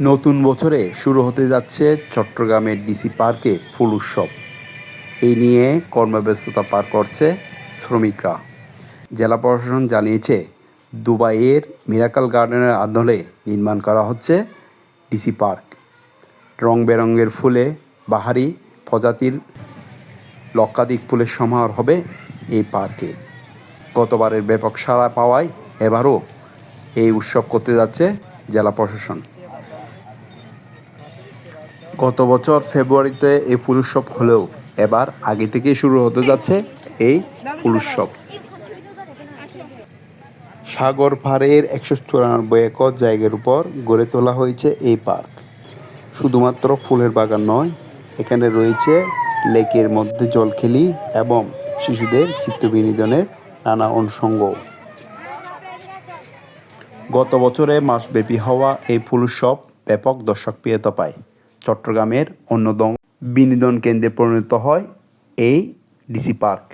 নতুন বছরে শুরু হতে যাচ্ছে চট্টগ্রামের ডিসি পার্কে ফুল উৎসব। এই নিয়ে কর্মব্যস্ততা পার করছে শ্রমিকরা। জেলা প্রশাসন জানিয়েছে, দুবাইয়ের মিরাকাল গার্ডেনের আদলে নির্মাণ করা হচ্ছে ডিসি পার্ক। রং বেরঙের ফুলে বাহারি প্রজাতির লক্ষাধিক ফুলের সমাহার হবে এই পার্কে। গতবারের ব্যাপক সাড়া পাওয়ায় এবারও এই উৎসব করতে যাচ্ছে জেলা প্রশাসন। গত বছর ফেব্রুয়ারিতে এই ফুল উৎসব হলেও এবার আগে থেকেই শুরু হতে যাচ্ছে এই ফুল উৎসব সাগর পাড়ের একশো চুরানব্বই একর জায়গার উপর গড়ে তোলা হয়েছে এই পার্ক। শুধুমাত্র ফুলের বাগান নয়, এখানে রয়েছে লেকের মধ্যে জলখেলি এবং শিশুদের চিত্ত বিনোদনের নানা অনুষঙ্গ। গত বছরে মাসব্যাপী হওয়া এই ফুল উৎসব ব্যাপক দর্শকপ্রিয়তা পায়। চট্টগ্রামের অন্যতম বিনোদন কেন্দ্রে পরিণত হয় এই ডিসি পার্ক।